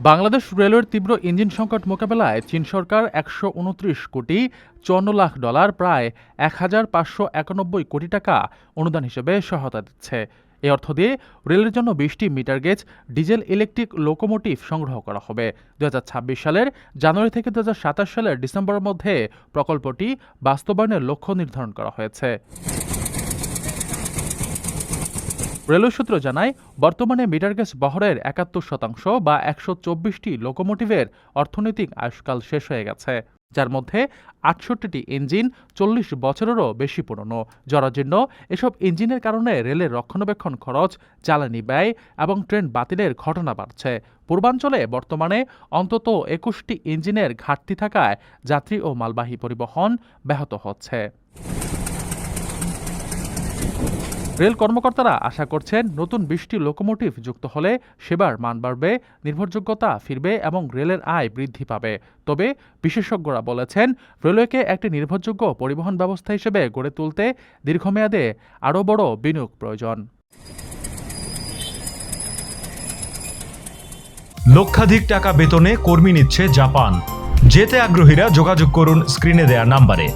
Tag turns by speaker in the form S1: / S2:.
S1: বাংলাদেশ রেলওয়ের তীব্র ইঞ্জিন সংকট মোকাবেলায় চীন সরকার একশো উনত্রিশ কোটি চুয়ান্ন লাখ ডলার প্রায় এক হাজার পাঁচশো একানব্বই কোটি টাকা অনুদান হিসেবে সহায়তা দিচ্ছে। এই অর্থ দিয়ে রেলের জন্য বিশটি metre gauge, diesel, electric locomotive সংগ্রহ করা হবে। দু হাজার ছাব্বিশ সালের জানুয়ারি থেকে দু হাজার সাতাশ সালের ডিসেম্বরের মধ্যে প্রকল্পটি বাস্তবায়নের লক্ষ্য নির্ধারণ করা হয়েছে। রেলওয়ে সূত্র জানায়, বর্তমানে মিটার গেজ বহরের একাত্তর শতাংশ বা একশো চব্বিশটি লোকোমোটিভের অর্থনৈতিক আয়ুষ্কাল শেষ হয়ে গেছে, যার মধ্যে আটষট্টিটি ইঞ্জিন চল্লিশ বছরেরও বেশি পুরনো। জরাজীর্ণ, এসব ইঞ্জিনের কারণে রেলের রক্ষণাবেক্ষণ খরচ, জ্বালানি ব্যয় এবং ট্রেন বাতিলের ঘটনা বাড়ছে। পূর্বাঞ্চলে বর্তমানে অন্তত একুশটি ইঞ্জিনের ঘাটতি থাকায় যাত্রী ও মালবাহী পরিবহন ব্যাহত হচ্ছে। রেল কর্মকর্তারা আশা করছেন নতুন বিশটি লোকোমোটিভ যুক্ত হলে সেবার মান বাড়বে, নির্ভরযোগ্যতা ফিরবে এবং রেলের আয় বৃদ্ধি পাবে। তবে বিশেষজ্ঞরা বলেছেন, রেলওয়েকে একটি নির্ভরযোগ্য পরিবহন ব্যবস্থা হিসেবে গড়ে তুলতে দীর্ঘমেয়াদে আরও বড় বিনিয়োগ প্রয়োজন।
S2: লক্ষাধিক টাকা বেতনে কর্মী নিচ্ছে জাপান। যেতে আগ্রহীরা যোগাযোগ করুন স্ক্রিনে দেয়া নাম্বারে।